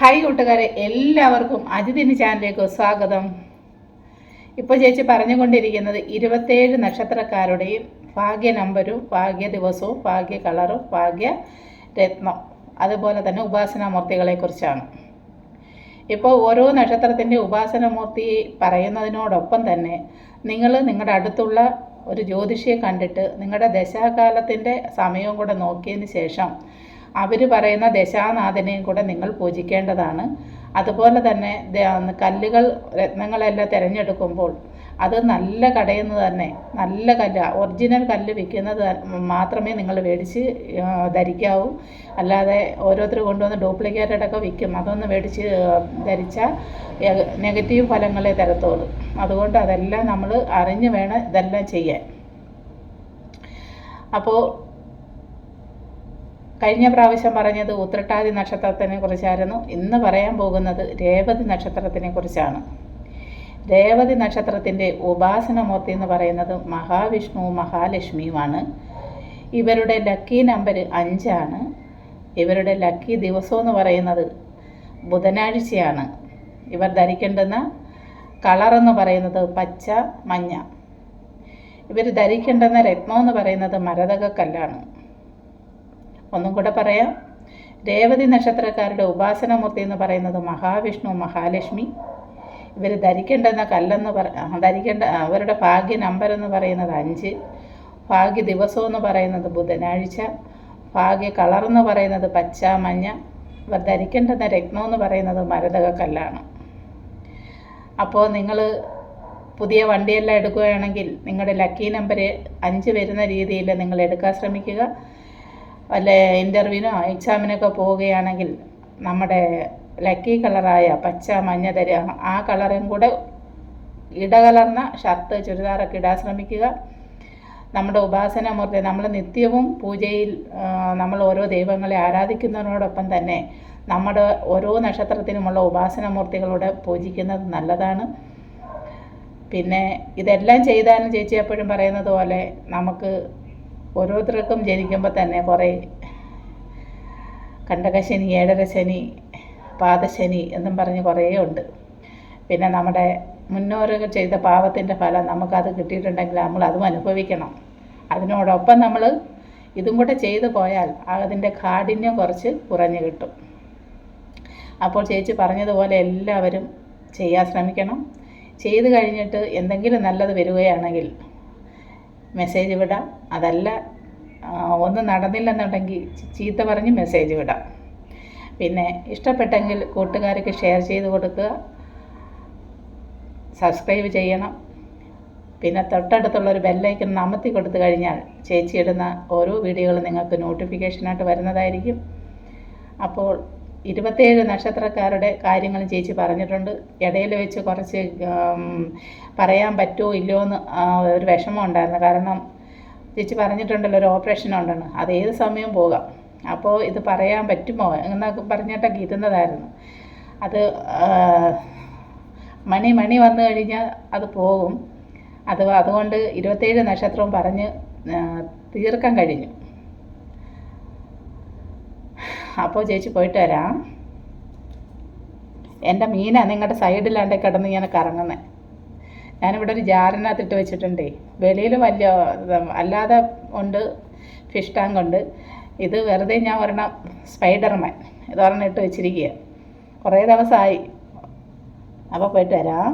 Hi കൂട്ടുകാരെ എല്ലാവർക്കും അജിതിന് ചാനലിലേക്ക് സ്വാഗതം. ഇപ്പോൾ ചേച്ചി പറഞ്ഞുകൊണ്ടിരിക്കുന്നത് ഇരുപത്തേഴ് നക്ഷത്രക്കാരുടെയും ഭാഗ്യ നമ്പരും ഭാഗ്യ ദിവസവും ഭാഗ്യ കളറും ഭാഗ്യ രത്നം അതുപോലെ തന്നെ ഉപാസനാമൂർത്തികളെക്കുറിച്ചാണ് ഇപ്പോൾ ഓരോ നക്ഷത്രത്തിന്റെ ഉപാസനമൂർത്തി പറയുന്നതിനോടൊപ്പം തന്നെ നിങ്ങൾ നിങ്ങളുടെ അടുത്തുള്ള ഒരു ജ്യോതിഷിയെ കണ്ടിട്ട് നിങ്ങളുടെ ദശാകാലത്തിന്റെ സമയവും കൂടെ നോക്കിയതിന് ശേഷം അവർ പറയുന്ന ദശാനാഥനെയും കൂടെ നിങ്ങൾ പൂജിക്കേണ്ടതാണ്. അതുപോലെ തന്നെ കല്ലുകൾ രത്നങ്ങളെല്ലാം തിരഞ്ഞെടുക്കുമ്പോൾ അത് നല്ല കടയിൽ നിന്ന് തന്നെ നല്ല കല്ല് ഒറിജിനൽ കല്ല് വിൽക്കുന്നത് മാത്രമേ നിങ്ങൾ മേടിച്ച് ധരിക്കാവൂ. അല്ലാതെ ഓരോരുത്തർ കൊണ്ടുവന്ന് ഡ്യൂപ്ലിക്കേറ്റഡൊക്കെ വിൽക്കും. അതൊന്ന് മേടിച്ച് ധരിച്ചാൽ നെഗറ്റീവ് ഫലങ്ങളെ തരത്തുള്ളൂ. അതുകൊണ്ട് അതെല്ലാം നമ്മൾ അറിഞ്ഞ് വേണം ഇതെല്ലാം ചെയ്യാൻ. അപ്പോൾ കഴിഞ്ഞ പ്രാവശ്യം പറഞ്ഞത് ഉത്രട്ടാതി നക്ഷത്രത്തിനെ കുറിച്ചായിരുന്നു. ഇന്ന് പറയാൻ പോകുന്നത് രേവതി നക്ഷത്രത്തിനെ കുറിച്ചാണ്. രേവതി നക്ഷത്രത്തിന്റെ ഉപാസനമൂർത്തി എന്ന് പറയുന്നത് മഹാവിഷ്ണുവും മഹാലക്ഷ്മിയുമാണ്. ഇവരുടെ ലക്കി നമ്പർ അഞ്ചാണ്. ഇവരുടെ ലക്കി ദിവസം എന്ന് പറയുന്നത് ബുധനാഴ്ചയാണ്. ഇവർ ധരിക്കേണ്ടുന്ന കളർ എന്ന് പറയുന്നത് പച്ച മഞ്ഞ. ഇവർ ധരിക്കേണ്ടുന്ന രത്നം എന്ന് പറയുന്നത് മരതകക്കല്ലാണ്. ഒന്നും കൂടെ പറയാം. രേവതി നക്ഷത്രക്കാരുടെ ഉപാസനമൂർത്തി എന്ന് പറയുന്നത് മഹാവിഷ്ണു മഹാലക്ഷ്മി. ഇവർ ധരിക്കേണ്ടെന്ന കല്ലെന്ന് പറ ധരിക്കേണ്ട അവരുടെ ഭാഗ്യ നമ്പർ എന്ന് പറയുന്നത് അഞ്ച്. ഭാഗ്യ ദിവസം എന്ന് പറയുന്നത് ബുധനാഴ്ച. ഭാഗ്യ കളർ എന്ന് പറയുന്നത് പച്ച മഞ്ഞ. ഇവർ ധരിക്കേണ്ടെന്ന രത്നം എന്ന് പറയുന്നത് മരതക കല്ലാണ്. അപ്പോൾ നിങ്ങൾ പുതിയ വണ്ടിയെല്ലാം എടുക്കുകയാണെങ്കിൽ നിങ്ങളുടെ ലക്കി നമ്പർ അഞ്ച് വരുന്ന രീതിയിൽ നിങ്ങൾ എടുക്കാൻ ശ്രമിക്കുക. വല്ല ഇന്റർവ്യൂവിനോ എക്സാമിനൊക്കെ പോവുകയാണെങ്കിൽ നമ്മുടെ ലക്കി കളറായ പച്ച മഞ്ഞ തരിക ആ കളറും കൂടെ ഇടകലർന്ന ഷർട്ട് ചുരിദാറൊക്കെ ഇടാൻ ശ്രമിക്കുക. നമ്മുടെ ഉപാസനമൂർത്തി നമ്മൾ നിത്യവും പൂജയിൽ നമ്മൾ ഓരോ ദൈവങ്ങളെ ആരാധിക്കുന്നതിനോടൊപ്പം തന്നെ നമ്മുടെ ഓരോ നക്ഷത്രത്തിനുമുള്ള ഉപാസനമൂർത്തികളോട് പൂജിക്കുന്നത് നല്ലതാണ്. പിന്നെ ഇതെല്ലാം ചെയ്താലും ചേച്ചി എപ്പോഴും പറയുന്നത് പോലെ നമുക്ക് ഓരോരുത്തർക്കും ജനിക്കുമ്പോൾ തന്നെ കുറേ കണ്ടകശനി ഏഴരശനി പാദശനി എന്നും പറഞ്ഞ് കുറേ ഉണ്ട്. പിന്നെ നമ്മുടെ മുന്നോരുകൾ ചെയ്ത പാവത്തിന്റെ ഫലം നമുക്കത് കിട്ടിയിട്ടുണ്ടെങ്കിൽ നമ്മൾ അതും അനുഭവിക്കണം. അതിനോടൊപ്പം നമ്മൾ ഇതും കൂടെ ചെയ്തു പോയാൽ അതിന്റെ കാഠിന്യം കുറച്ച് കുറഞ്ഞു കിട്ടും. അപ്പോൾ ചേച്ചി പറഞ്ഞതുപോലെ എല്ലാവരും ചെയ്യാൻ ശ്രമിക്കണം. ചെയ്തു കഴിഞ്ഞിട്ട് എന്തെങ്കിലും നല്ലത് വരികയാണെങ്കിൽ മെസ്സേജ് വിടാം. അതല്ല ഒന്നും നടന്നില്ലെന്നുണ്ടെങ്കിൽ ചീത്ത പറഞ്ഞ് മെസ്സേജ് വിടാം. പിന്നെ ഇഷ്ടപ്പെട്ടെങ്കിൽ കൂട്ടുകാർക്ക് ഷെയർ ചെയ്ത് കൊടുക്കുക. സബ്സ്ക്രൈബ് ചെയ്യണം. പിന്നെ തൊട്ടടുത്തുള്ള ഒരു ബെല്ലൈക്കൺ അമർത്തി കൊടുത്തു കഴിഞ്ഞാൽ ചേച്ചി ഇടുന്ന ഓരോ വീഡിയോകളും നിങ്ങൾക്ക് നോട്ടിഫിക്കേഷനായിട്ട് വരുന്നതായിരിക്കും. അപ്പോൾ ഇരുപത്തേഴ് നക്ഷത്രക്കാരുടെ കാര്യങ്ങളും ചേച്ചി പറഞ്ഞിട്ടുണ്ട്. ഇടയിൽ വെച്ച് കുറച്ച് പറയാൻ പറ്റുമോ ഇല്ലയോ എന്ന് ഒരു വിഷമം ഉണ്ടായിരുന്നു. കാരണം ചേച്ചി പറഞ്ഞിട്ടുണ്ടല്ലോ ഒരു ഓപ്പറേഷൻ ഉണ്ടെന്ന്. അത് ഏത് സമയവും പോകാം? അപ്പോൾ ഇത് പറയാൻ പറ്റുമോ? എന്നൊക്കെ പറഞ്ഞിട്ടൊക്കെ ഇരുന്നതായിരുന്നു അത് മണി മണി വന്നു കഴിഞ്ഞാൽ അത് പോകും. അത് അതുകൊണ്ട് ഇരുപത്തേഴ് നക്ഷത്രവും പറഞ്ഞ് തീർക്കാൻ കഴിഞ്ഞു. അപ്പോൾ ചേച്ചി പോയിട്ട് വരാം. എന്റെ മീനാണ് നിങ്ങളുടെ സൈഡിലാണ്ട് കിടന്ന് ഞാൻ കറങ്ങുന്നത് ഞാനിവിടെ ഒരു ജാറിനകത്തിട്ട് വെച്ചിട്ടുണ്ടേ. വെളിയിൽ വലിയ അല്ലാതെ ഉണ്ട് ഫിഷ് ടാങ്ക് ഉണ്ട്. ഇത് വെറുതെ ഞാൻ ഒരെണ്ണം സ്പൈഡർമാൻ ഇത് ഒരെണ്ണം ഇട്ട് വെച്ചിരിക്കുക കുറേ ദിവസമായി അപ്പോൾ പോയിട്ട് വരാം.